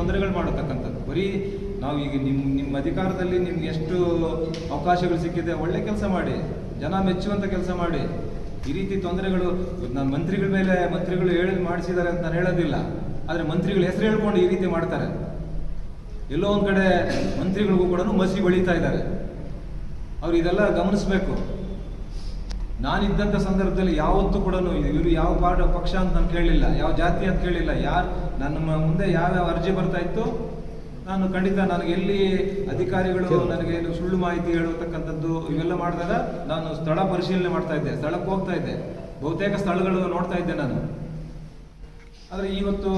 ತೊಂದರೆಗಳು ಮಾಡತಕ್ಕಂಥದ್ದು. ಬರೀ ನಾವು ಈಗ ನಿಮ್ಮ ನಿಮ್ಮ ಅಧಿಕಾರದಲ್ಲಿ ನಿಮ್ಗೆ ಎಷ್ಟು ಅವಕಾಶಗಳು ಸಿಕ್ಕಿದೆ, ಒಳ್ಳೆ ಕೆಲಸ ಮಾಡಿ, ಜನ ಮೆಚ್ಚುವಂಥ ಕೆಲಸ ಮಾಡಿ. ಈ ರೀತಿ ತೊಂದರೆಗಳು ನಾನು ಮಂತ್ರಿಗಳ ಮೇಲೆ ಮಂತ್ರಿಗಳು ಹೇಳಿ ಮಾಡಿಸಿದ್ದಾರೆ ಅಂತ ನಾನು ಹೇಳೋದಿಲ್ಲ. ಆದರೆ ಮಂತ್ರಿಗಳು ಹೆಸರು ಹೇಳ್ಕೊಂಡು ಈ ರೀತಿ ಮಾಡ್ತಾರೆ. ಎಲ್ಲೋ ಒಂದು ಕಡೆ ಮಂತ್ರಿಗಳಿಗೂ ಕೂಡ ಮಸಿ ಬೆಳೀತಾ ಇದ್ದಾರೆ. ಅವ್ರು ಇದೆಲ್ಲ ಗಮನಿಸಬೇಕು. ನಾನಿದ್ದಂಥ ಸಂದರ್ಭದಲ್ಲಿ ಯಾವತ್ತೂ ಕೂಡ ಇವರು ಯಾವ ಪಾರ್ಟ್ ಪಕ್ಷ ಅಂತ ನಾನು ಕೇಳಲಿಲ್ಲ ಯಾವ ಜಾತಿ ಅಂತ ಕೇಳಿಲ್ಲ. ಯಾರು ನನ್ನ ಮುಂದೆ ಯಾವ್ಯಾವ ಅರ್ಜಿ ಬರ್ತಾ ಇತ್ತು ನಾನು ಖಂಡಿತ ನನಗೆ ಎಲ್ಲಿ ಅಧಿಕಾರಿಗಳು ನನಗೆ ಏನು ಸುಳ್ಳು ಮಾಹಿತಿ ಹೇಳತಕ್ಕಂಥದ್ದು ಇವೆಲ್ಲ ಮಾಡಿದಾಗ ನಾನು ಸ್ಥಳ ಪರಿಶೀಲನೆ ಮಾಡ್ತಾ ಇದ್ದೆ ಸ್ಥಳಕ್ಕೆ ಹೋಗ್ತಾ ಇದ್ದೆ. ಬಹುತೇಕ ಸ್ಥಳಗಳು ನೋಡ್ತಾ ಇದ್ದೆ ನಾನು. ಆದರೆ ಇವತ್ತು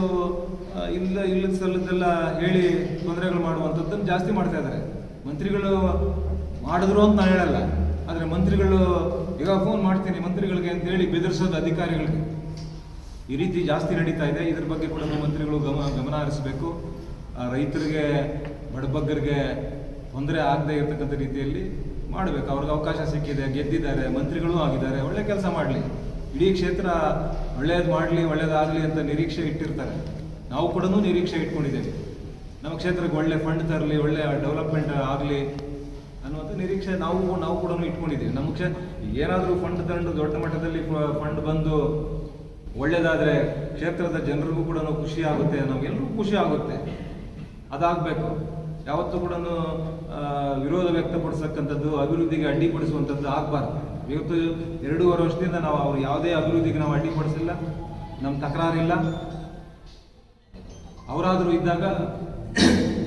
ಇಲ್ಲ ಇಲ್ಲದ ಸಲ್ಲದೆಲ್ಲ ಹೇಳಿ ತೊಂದರೆಗಳು ಮಾಡುವಂಥದ್ದನ್ನು ಜಾಸ್ತಿ ಮಾಡ್ತಾ ಇದ್ದಾರೆ. ಮಂತ್ರಿಗಳು ಮಾಡಿದ್ರು ಅಂತ ನಾನು ಹೇಳಲ್ಲ. ಆದರೆ ಮಂತ್ರಿಗಳು ಈಗ ಫೋನ್ ಮಾಡ್ತೀನಿ ಮಂತ್ರಿಗಳಿಗೆ ಅಂತ ಹೇಳಿ ಬೆದರಿಸೋದು ಅಧಿಕಾರಿಗಳಿಗೆ. ಈ ರೀತಿ ಜಾಸ್ತಿ ನಡೀತಾ ಇದೆ. ಇದ್ರ ಬಗ್ಗೆ ಕೂಡ ಮಂತ್ರಿಗಳು ಗಮನ ಗಮನ ಹರಿಸಬೇಕು. ರೈತರಿಗೆ, ಬಡಬಗ್ಗರಿಗೆ ತೊಂದರೆ ಆಗದೆ ಇರತಕ್ಕಂಥ ರೀತಿಯಲ್ಲಿ ಮಾಡಬೇಕು. ಅವ್ರಿಗೆ ಅವಕಾಶ ಸಿಕ್ಕಿದೆ, ಗೆದ್ದಿದ್ದಾರೆ, ಮಂತ್ರಿಗಳು ಆಗಿದ್ದಾರೆ. ಒಳ್ಳೆ ಕೆಲಸ ಮಾಡಲಿ. ಇಡೀ ಕ್ಷೇತ್ರ ಒಳ್ಳೇದು ಮಾಡಲಿ, ಒಳ್ಳೇದಾಗಲಿ ಅಂತ ನಿರೀಕ್ಷೆ ಇಟ್ಟಿರ್ತಾರೆ. ನಾವು ಕೂಡ ನಿರೀಕ್ಷೆ ಇಟ್ಕೊಂಡಿದ್ದೇವೆ. ನಮ್ಮ ಕ್ಷೇತ್ರಕ್ಕೆ ಒಳ್ಳೆ ಫಂಡ್ ತರಲಿ, ಒಳ್ಳೆ ಡೆವಲಪ್ಮೆಂಟ್ ಆಗಲಿ ಅನ್ನುವಂಥ ನಿರೀಕ್ಷೆ ನಾವು ನಾವು ಕೂಡ ಇಟ್ಕೊಂಡಿದ್ದೀವಿ. ಕ್ಷೇತ್ರ ಏನಾದರೂ ಫಂಡ್ ತಂದು ದೊಡ್ಡ ಮಟ್ಟದಲ್ಲಿ ಫಂಡ್ ಬಂದು ಒಳ್ಳೇದಾದರೆ ಕ್ಷೇತ್ರದ ಜನರಿಗೂ ಕೂಡ ಖುಷಿ ಆಗುತ್ತೆ ನಮಗೆಲ್ಲರಿಗೂ ಖುಷಿ ಆಗುತ್ತೆ. ಅದಾಗಬೇಕು. ಯಾವತ್ತೂ ಕೂಡ ವಿರೋಧ ವ್ಯಕ್ತಪಡಿಸಕ್ಕಂಥದ್ದು, ಅಭಿವೃದ್ಧಿಗೆ ಅಡ್ಡಿಪಡಿಸುವಂಥದ್ದು ಆಗಬಾರ್ದು. ಇವತ್ತು ಎರಡೂವರೆ ವರ್ಷದಿಂದ ನಾವು ಅವ್ರು ಯಾವುದೇ ಅಭಿವೃದ್ಧಿಗೆ ನಾವು ಅಡ್ಡಿಪಡಿಸಿಲ್ಲ ನಮ್ಮ ತಕರಾರಿಲ್ಲ. ಅವರಾದರೂ ಇದ್ದಾಗ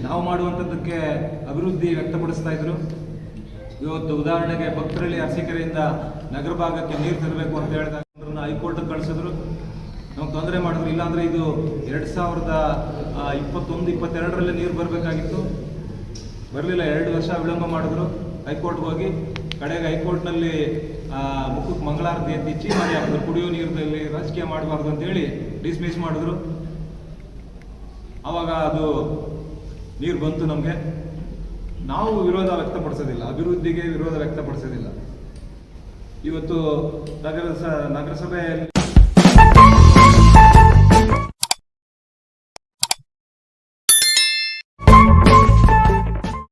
ನಾವು ಮಾಡುವಂಥದ್ದಕ್ಕೆ ಅಭಿವೃದ್ಧಿ ವ್ಯಕ್ತಪಡಿಸ್ತಾ ಇದ್ರು. ಇವತ್ತು ಉದಾಹರಣೆಗೆ ಭಕ್ತರಲ್ಲಿ ಅರಸಿಕೆರೆಯಿಂದ ನಗರ ಭಾಗಕ್ಕೆ ನೀರು ತರಬೇಕು ಅಂತ ಹೇಳಿದಾಗ ಹೈಕೋರ್ಟ್ ಕಳಿಸಿದ್ರು. ನಮ್ಗೆ ತೊಂದರೆ ಮಾಡಿದ್ರು. ಇಲ್ಲಾಂದ್ರೆ ಇದು ಎರಡು ಸಾವಿರದ ಇಪ್ಪತ್ತೊಂದು, ಇಪ್ಪತ್ತೆರಡರಲ್ಲಿ ನೀರು ಬರಬೇಕಾಗಿತ್ತು. ಬರಲಿಲ್ಲ. ಎರಡು ವರ್ಷ ವಿಳಂಬ ಮಾಡಿದ್ರು. ಹೈಕೋರ್ಟ್ಗೆ ಹೋಗಿ ಕಡೆಗೆ ಹೈಕೋರ್ಟ್ನಲ್ಲಿ ಮುಖಕ್ಕೆ ಮಂಗಳಾರತಿ ಎತ್ತಿ ಚೀಮಾರಿ ಹಾಕಿದ್ರು. ಕುಡಿಯೋ ನೀರಿನಲ್ಲಿ ರಾಜಕೀಯ ಮಾಡಬಾರ್ದು ಅಂತೇಳಿ ಡಿಸ್ಮಿಸ್ ಮಾಡಿದ್ರು. ಆವಾಗ ಅದು ನೀರು ಬಂತು ನಮಗೆ. ನಾವು ವಿರೋಧ ವ್ಯಕ್ತಪಡಿಸೋದಿಲ್ಲ ಅಭಿವೃದ್ಧಿಗೆ ವಿರೋಧ ವ್ಯಕ್ತಪಡಿಸೋದಿಲ್ಲ. ಇವತ್ತು ನಗರ ನಗರಸಭೆಯಲ್ಲಿ